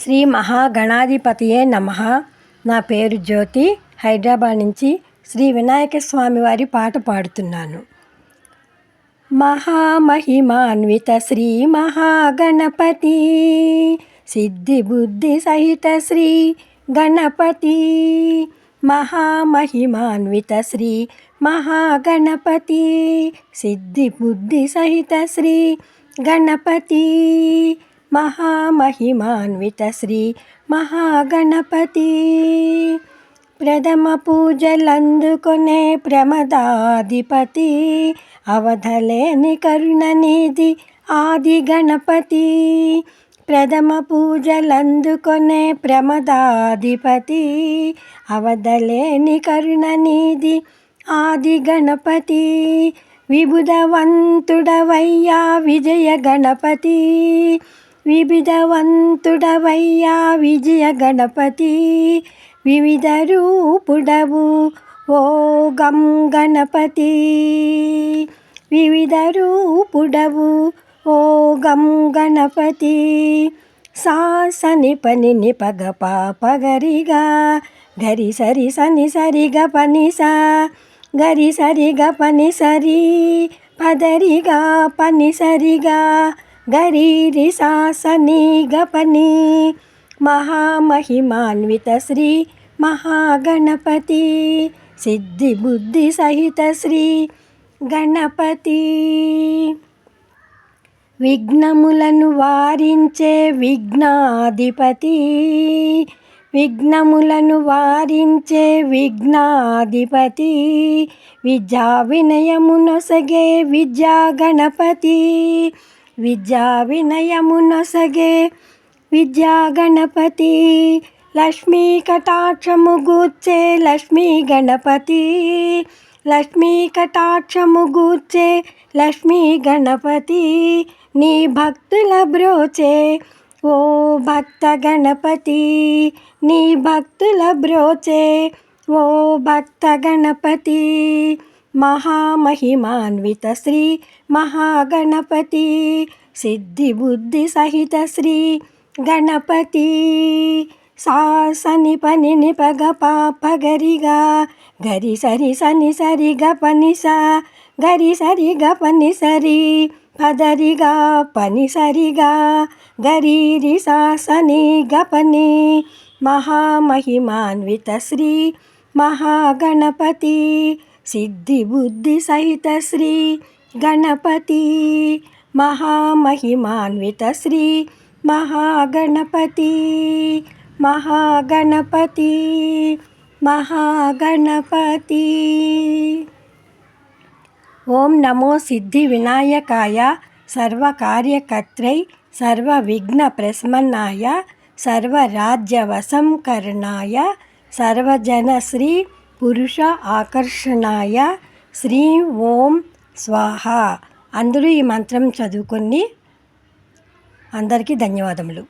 శ్రీ మహాగణాధిపతియే నమ. నా పేరు జ్యోతి. హైదరాబాద్ నుంచి శ్రీ వినాయక స్వామి వారి పాట పాడుతున్నాను. మహామహిమాన్విత శ్రీ మహాగణపతి సిద్ధి బుద్ధి సహిత శ్రీ గణపతి మహామహిమాన్విత శ్రీ మహాగణపతి సిద్ధి బుద్ధి సహిత శ్రీ గణపతి మహామహిమాన్విత శ్రీ మహాగణపతి. ప్రథమ పూజలందుకునే ప్రమదాధిపతి అవధలేని కరుణనిధి ఆది గణపతి ప్రథమ పూజలందుకొనే ప్రమదాధిపతి అవధలేని కరుణనిధి ఆది గణపతి విబుధవంతుడవయ్యా విజయ గణపతి వివిధవంతుడవయ్యా విజయ గణపతి. వివిధ రూపుడవు ఓ గం గణపతి. వివిధ రూపుడవు ఓ గం గణపతి. సాసని పని నిపగ పాపగరిగా గరి సరి సని సరిగ పని సా గరి సరిగా పని సరి పదరిగా పని సరిగా గరీరి సాసని గపని మహామహిమాన్విత శ్రీ మహాగణపతి సిద్ధి బుద్ధి సహిత శ్రీ గణపతి. విఘ్నములను వారించే విఘ్నాధిపతి విఘ్నములను వారించే విఘ్నాధిపతి విద్యా వినయమునొసగే విద్యా గణపతి. విద్యా వినయమునొసగే విద్యా గణపతి. లక్ష్మీ కటాక్షము గూర్చే లక్ష్మీ గణపతి. లక్ష్మీ కటాక్షము గూర్చే లక్ష్మీ గణపతి. నీ భక్తుల బ్రోచే ఓ భక్త గణపతి. నీ భక్తుల బ్రోచే ఓ భక్త గణపతి. మహామహిమాన్విత శ్రీ మహాగణపతి సిద్ధి బుద్ధి సహిత శ్రీ గణపతి. సాసని పని నిపగ పాపగరిగా గరి సరి సని సరి గ సా గరి సరి గ పని సరి పదరిగా పని సరిగా గరీరి సాసని గపని మహామహిమాన్విత శ్రీ మహాగణపతి. సిద్ధి బుద్ధి సహిత శ్రీ గణపతి మహామహిమాన్విత శ్రీ మహాగణపతి మహాగణపతి మహాగణపతి. ఓం నమో సిద్ధి వినాయకాయ సర్వకార్యకర్త్రై సర్వవిఘ్న సర్వవిఘ్నప్రశమనాయ సర్వరాజ్యవశంకరణాయ సర్వజనశ్రీ పురుష ఆకర్షణాయ శ్రీ ఓం స్వాహ. అందరూ ఈ మంత్రం చదువుకొని అందరికీ ధన్యవాదములు.